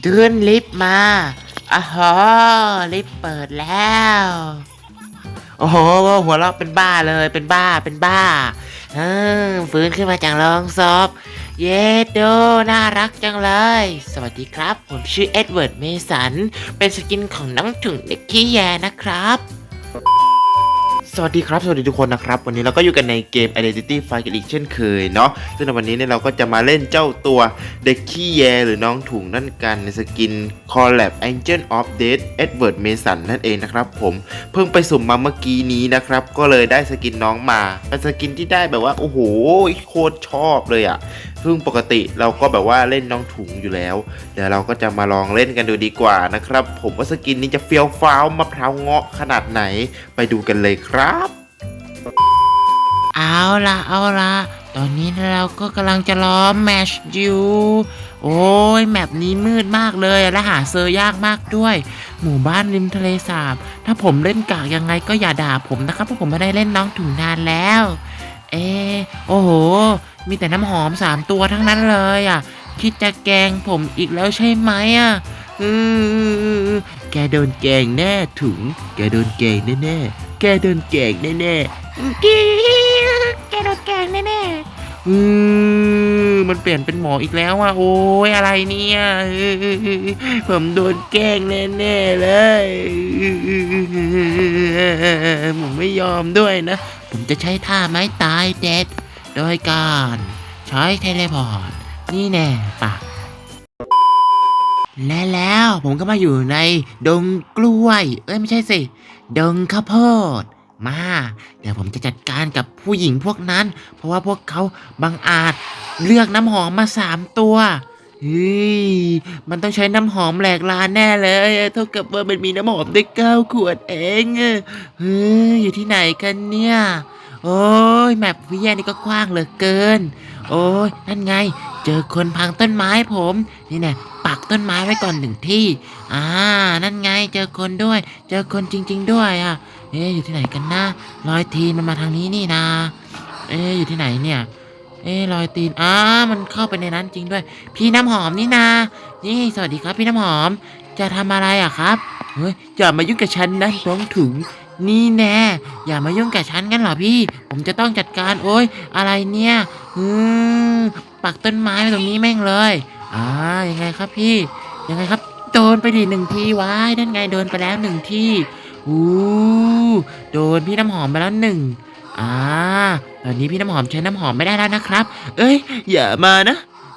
เดินลิฟต์มาอ้าวโหลิฟต์เปิดแล้ว โอ้โห หัวเราะเป็นบ้าเลย เป็นบ้า เป็นบ้าเออฟื้นขึ้นมาจากรองซอบ เยโดน่ารักจังเลย สวัสดีครับ ผมชื่อเอ็ดเวิร์ด เมสัน เป็นสกินของน้องถุงเด็กขี้แยนะครับ สวัสดีครับ สวัสดีทุกคนนะครับ วันนี้เราก็อยู่กันในเกม Identity Fight กันอีกเช่นเคยเนาะซึ่งในวันนี้เนี่ยเราก็จะมาเล่นเจ้าตัวเด็กขี้แยหรือน้องถุงนั่นกันในสกิน Collab Angel of Death Edward Mason นั่นเองนะครับผมเพิ่งไปสุ่มมาเมื่อกี้นี้นะครับ ก็เลยได้สกินน้องมาเป็นสกินที่ได้แบบว่า โอ้โหโคตรชอบเลยอะ่ะ ซึ่งปกติเราก็แบบว่าเล่นน้องถุงอยู่แล้ว เดี๋ยวเราก็จะมาลองเล่นกันดูดีกว่านะครับ ผมว่าสกินนี้จะเฟี้ยวฟ้าวมะพร้าวเงาะขนาดไหนไปดูกันเลยครับ เอาละเอาละตอนนี้เราก็กำลังจะล้อมแมชอยู่โอ้ยแมปนี้มืดมากเลยและหาเซอร์ยากมากด้วย หมู่บ้านริมทะเลสาบ ถ้าผมเล่นกากยังไงก็อย่าด่าผมนะครับเพราะผมไม่ได้เล่นน้องถุงนานแล้ว เอะโอ้โห มีแต่น้ำหอมสามตัวทั้งนั้นเลยอะ คิดจะแกล้งผมอีกแล้วใช่ไหมอะอือแกโดนแกล้งแน่ถุง แกโดนแกล้งแน่ๆแกโดนแกล้งแน่ๆกีแกโดนแกล้งแน่ๆอือมั มันเปลี่ยนเป็นหมออีกแล้วอะโอ้ยอะไรเนี่ยผมโดนแกล้งแน่ๆเลยผมไม่ยอมด้วยนะ ผมจะใช้ท่าไม้ตายเด็ด โดยการใช้เทเลพอร์ตนี่แน่ปะและแล้วผมก็มาอยู่ในดงกล้วย เอ้ยไม่ใช่สิ ดงข้าวโพด มา เดี๋ยวผมจะจัดการกับผู้หญิงพวกนั้น เพราะว่าพวกเขาบังอาจเลือกน้ำหอมมาสามตัวเฮ้ยมันต้องใช้น้ำหอมแหลกลานแน่เลย เท่ากับว่ามันมีน้ำหอมได้เก้าขวดเองเฮ้ยอยู่ที่ไหนกันเนี่ย โอ้ยแมปวิแย่นี่ก็กว้างเหลือเกิน โอ้ยนั่นไง เจอคนพังต้นไม้ผม นี่แน่ปักต้นไม้ไว้ก่อนหนึ่งที่ อ่า นั่นไงเจอคนด้วย เจอคนจริง ๆ ด้วยอะ เอ๊อยู่ที่ไหนกันนะรอยทีนมันมาทางนี้นี่นะเอ๊อยู่ที่ไหนเนี่ย เอ๊รอยตีนอ่ามันเข้าไปในนั้นจริงด้วย พี่น้ำหอมนี่นา นี่สวัสดีครับ พี่น้ำหอม จะทำอะไรอะครับ เฮ้ยอย่ามายุ่งกับฉันนะน้องถุงนี่แน่ อย่ามายุ่งกับฉันกันหรอพี่ ผมจะต้องจัดการโอ๊ยอะไรเนี่ยอืมปักต้นไม้ไว้ตรงนี้แม่งเลยอ่ายังไงครับพี่ ยังไงครับ โดนไปดิหนึ่งทีว้ายนั่นไงโดนไปแล้วหนึ่งที่ อู้โดนพี่น้ำหอมไปแล้วหนึ่งอ่าตอนนี้พี่น้ำหอมใช้น้ำหอมไม่ได้แล้วนะครับ เอ้ย อย่ามานะ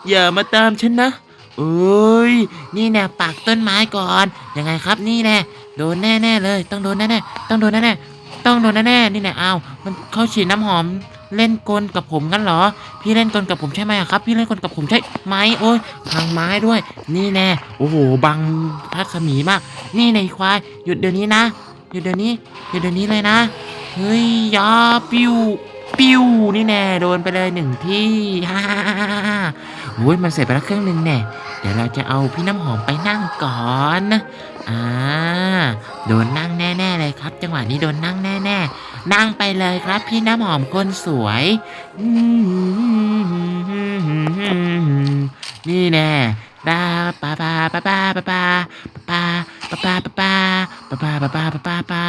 อย่ามาตามฉันนะโอ้ย นี่แน่ปักต้นไม้ก่อน ยังไงครับนี่แน่โดนแน่ๆเลย ต้องโดนแน่ๆต้องโดนแน่ๆต้องโดนแน่ๆนี่แน่อ้าวมันเขาฉีดน้ำหอมเล่นกลกับผมกันเหรอ พี่เล่นกลกับผมใช่ไหมครับ พี่เล่นกลกับผมใช่ไหมโอ้ยพังไม้ด้วย นี่แน่ โอ้โห บังพักขมีมาก นี่ในควาย หยุดเดี๋ยวนี้นะ หยุดเดี๋ยวนี้หยุดเดี๋ยวนี้เลยนะ เฮ้ยยาปิวปิวนี่แน่โดนไปเลยหนึ่งที่ฮ่าโอ้ยมันเสร็จไปแล้วเครื่องหนึ่งแน่เดี๋ยวเราจะเอาพี่น้ำหอมไปนั่งก่อนนะอ่าโดนนั่งแน่ ๆ เลยครับ จังหวะนี้โดนนั่งแน่ๆนั่งไปเลยครับ พี่น้ำหอมคนสวยนี่แน่ปาปาปาปาปาปาปาปาปาปา ป้าป้าป้าป้าป้าป้า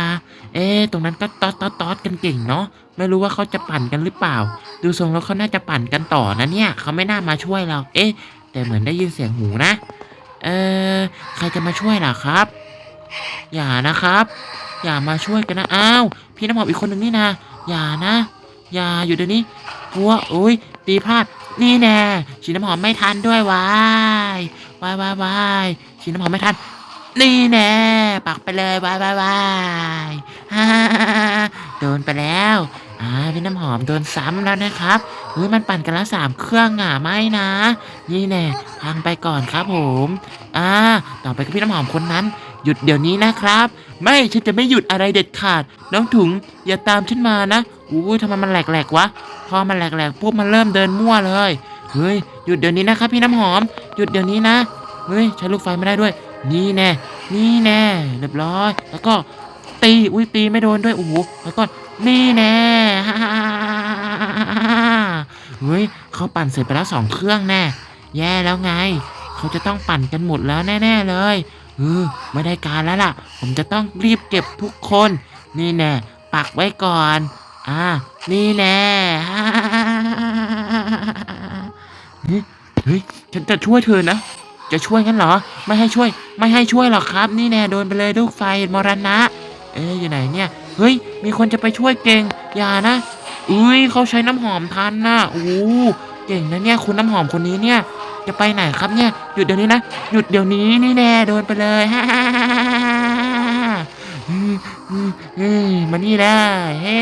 เอ๊ตรงนั้นก็ตอดตอดตอดกันเก่งเนาะไม่รู้ว่าเขาจะปั่นกันหรือเปล่า ดูทรงแล้วเขาน่าจะปั่นกันต่อนะเนี่ยเขาไม่น่ามาช่วยเราเอ๊แต่เหมือนได้ยินเสียงหูนะ เออใครจะมาช่วยล่ะครับ อย่านะครับ อย่ามาช่วยกันนะอ้าวพี่น้ำหอมอีกคนหนึ่งนี่นะอย่านะ อย่าอยู่เดี๋ยวนี้กลัวโอ้ยตีพลาดนี่แน่ฉีดน้ำหอมไม่ทันด้วยวายวายวายวายฉีดน้ำหอมไม่ทัน นี่แน่ปักไปเลยวายวายวายโดนไปแล้วอ่าพี่น้ำหอมโดนซ้ำแล้วนะครับเฮ้ยมันปั่นกันแล้วสามเครื่องอะไม่นะ นี่แน่พังไปก่อนครับผมอ่าต่อไปก็พี่น้ำหอมคนนั้น หยุดเดี๋ยวนี้นะครับ ไม่ฉันจะไม่หยุดอะไรเด็ดขาด น้องถุงอย่าตามฉันมานะอู้ยทำไมมันแหลกๆวะพอมันแหลกๆปุ๊บมันเริ่มเดินมั่วเลยเฮ้ยหยุดเดี๋ยวนี้นะครับพี่น้ำหอม หยุดเดี๋ยวนี้นะเฮ้ยใช้ลูกไฟไม่ได้ด้วย นี่แน่ นี่แน่ เรียบร้อย แล้วก็ตี อุ้ยตีไม่โดนด้วย โอ้โห แล้วก็นี่แน่เฮ้ยเขาปั่นเสร็จไปแล้วสองเครื่องแน่ แย่แล้วไง เขาจะต้องปั่นกันหมดแล้วแน่ ๆ เลยเออไม่ได้การแล้วล่ะ ผมจะต้องรีบเก็บทุกคน นี่แน่ ปักไว้ก่อน อ่า นี่แน่เฮ้ยเฮ้ยฉันจะช่วยเธอนะ จะช่วยงั้นเหรอ ไม่ให้ช่วย ไม่ให้ช่วยหรอกครับ นี่แน่โดนไปเลยลูกไฟมรณะ เอ๊ะอยู่ไหนเนี่ย เฮ้ย มีคนจะไปช่วยเก่ง อย่านะ อุ้ยเขาใช้น้ำหอมทันนะโอ้เก่งนะเนี่ยคุณน้ำหอมคนนี้เนี่ย จะไปไหนครับเนี่ย หยุดเดี๋ยวนี้นะ หยุดเดี๋ยวนี้นี่แน่โดนไปเลยฮ่าฮ่าฮ่าฮ่าฮ่าอืมอืมอืมมานี่ได้เฮ้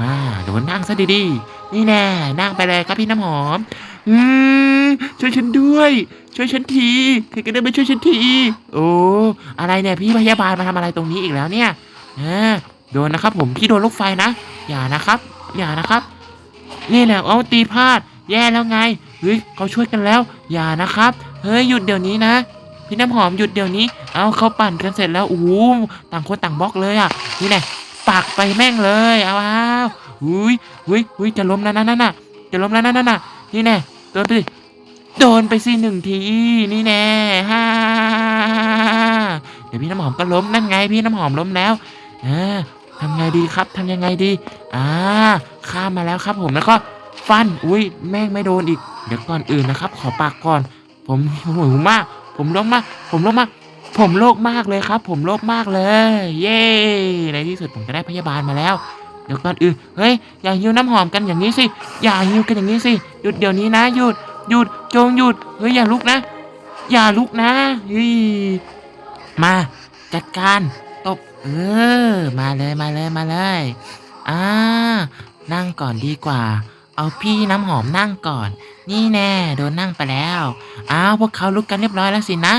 มาโดนนั่งซะดีๆ นี่แน่นั่งไปเลยครับพี่น้ำหอมอืมช่วยฉันด้วย ช่วยฉันทีใครก็ได้มาช่วยฉันทีโอ้อะไรเนี่ยพี่พยาบาลมาทำอะไรตรงนี้อีกแล้วเนี่ยอ่าโดนนะครับ ผมพี่โดนลูกไฟนะอย่านะครับ อย่านะครับ นี่แหละเอาตีพลาด แย่แล้วไงเฮ้ยเขาช่วยกันแล้ว อย่านะครับ เฮ้ยหยุดเดี๋ยวนี้นะ พี่น้ำหอมหยุดเดี๋ยวนี้ เอาเขาปั่นกันเสร็จแล้วโอ้ต่างคนต่างบล็อกเลยอะนี่แน่ปักไปแม่งเลยเอาเอาหุยหุยหุยจะล้มแล้วนะนั่นน่ะจะล้มแล้วนะนั่นน่ะนี่แน่โดนไป โดนไปสิหนึ่งที นี่แน่ฮ่าเดี๋ยวพี่น้ำหอมก็ล้มนั่นไงพี่น้ำหอมล้มแล้วอ่าทำไงดีครับทำยังไงดีอ่าข้ามมาแล้วครับผมแล้วก็ฟันอุ้ยแม่งไม่โดนอีก เดี๋ยวก่อนอื่นนะครับ ขอปากก่อน ผมหิวมาก ผมโลกมาก ผมโลกมาก ผมโลกมากเลยครับ ผมโลกมากเลย เย้ในที่สุดผมก็ได้พยาบาลมาแล้วเดี๋ยวก่อนอื่นเฮ้ยอย่าหิวน้ำหอมกันอย่างนี้สิอย่าหิวกันอย่างนี้สิหยุดเดี๋ยวนี้นะหยุด หยุดจงหยุดเฮ้ยอย่าลุกนะ อย่าลุกนะเฮ้ยมาจัดการตบเออมาเลยมาเลยมาเลยอ่านั่งก่อนดีกว่า เอาพี่น้ำหอมนั่งก่อน นี่แน่โดนนั่งไปแล้วอ้าวพวกเขาลุกกันเรียบร้อยแล้วสินะ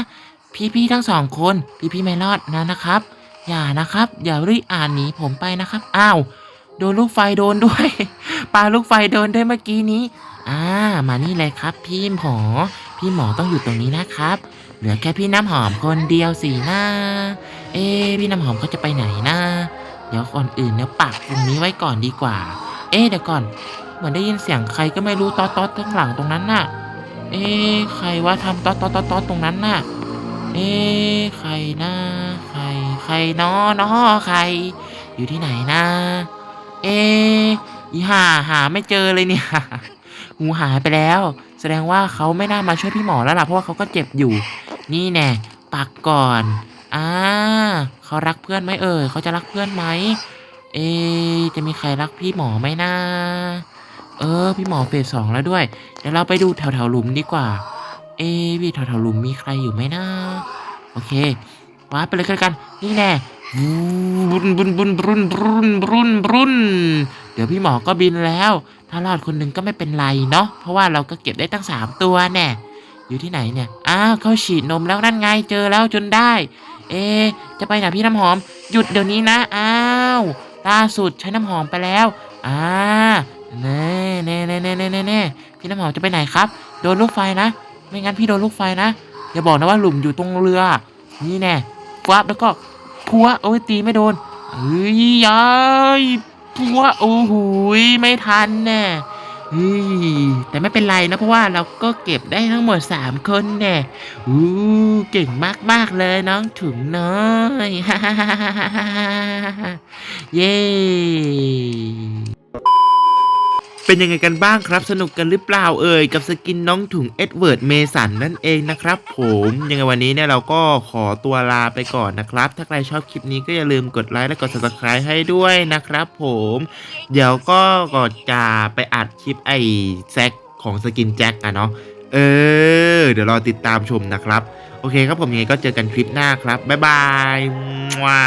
พี่ๆทั้งสองคนพี่ๆไม่รอดนะนะครับ อย่านะครับ อย่ารีบอ่านหนีผมไปนะครับอ้าวโดนลูกไฟโดนด้วย ปาลูกไฟโดนด้วยเมื่อกี้นี้ อ่า มานี่เลยครับ พี่หมอ พี่หมอต้องอยู่ตรงนี้นะครับ เหลือแค่พี่น้ำหอมคนเดียวสินะ เอ๊พี่น้ำหอมเขาจะไปไหนนะ เดี๋ยวก่อนอื่นเนี่ยปักตรงนี้ไว้ก่อนดีกว่า เอ๊เดี๋ยวก่อน เหมือนได้ยินเสียงใครก็ไม่รู้ตอตอดข้างหลังตรงนั้นน่ะ เอ๊ใครว่าทำตอตอตอตอตรงนั้นน่ะ เอ๊ใครนะใคร ใครน้อน้อใคร อยู่ที่ไหนนะ เอ๊ อีห่าหาไม่เจอเลยเนี่ยงูหายไปแล้ว แสดงว่าเขาไม่น่ามาช่วยพี่หมอแล้วล่ะเพราะว่าเขาก็เจ็บอยู่ นี่แน่ปักก่อนอ่าเขารักเพื่อนไหมเอ่ยเขาจะรักเพื่อนไหมเอ จะมีใครรักพี่หมอไหมนะเออ พี่หมอเฟสสองแล้วด้วยเดี๋ยวเราไปดูแถวแถวหลุมดีกว่า เอพี่แถวแถวหลุมมีใครอยู่ไหมนะโอเคว้าไปเลยกันกันนี่แน่ บุนบุนบุนบุนบุนบุนบุนเดี๋ยวพี่หมอก็บินแล้ว ถ้ารอดคนหนึ่งก็ไม่เป็นไรเนาะเพราะว่าเราก็เก็บได้ตั้งสามตัวแน่อยู่ที่ไหนเนี่ยอ้าวเขาฉีดนมแล้วนั่นไงเจอแล้วจนได้ เอ จะไปไหนพี่น้ำหอม หยุดเดี๋ยวนี้นะอ้าวล่าสุดใช้น้ำหอมไปแล้วอ่าเน่เน่เน่เน่เน่เน่เน่พี่น้ำหอมจะไปไหนครับ โดนลูกไฟนะ ไม่งั้นพี่โดนลูกไฟนะอย่าบอกนะว่าหลุมอยู่ตรงเรือ นี่แน่ฟับแล้วก็ พัวโอ้ยตีไม่โดนเฮ้ยยายพัวโอ้โหยไม่ทันแน่เฮ้ยแต่ไม่เป็นไรนะเพราะว่าเราก็เก็บได้ทั้งหมด 3 คนแน่อู้เก่งมากมากเลยน้องถุงน้อย เย้ เป็นยังไงกันบ้างครับ สนุกกันหรือเปล่าเอ่ยกับสกินน้องถุงเอ็ดเวิร์ดเมสันนั่นเองนะครับผมยังไงวันนี้เนี่ยเราก็ขอตัวลาไปก่อนนะครับ ถ้าใครชอบคลิปนี้ก็อย่าลืมกดไลค์และกด subscribe ให้ด้วยนะครับผมเดี๋ยวก็ก่อนจะไปอัดคลิปไอ้แซกของสกินแจ็คอะเนาะเออ เดี๋ยวรอติดตามชมนะครับ โอเคครับผมยังไงก็เจอกันคลิปหน้าครับ บ๊ายบายว้า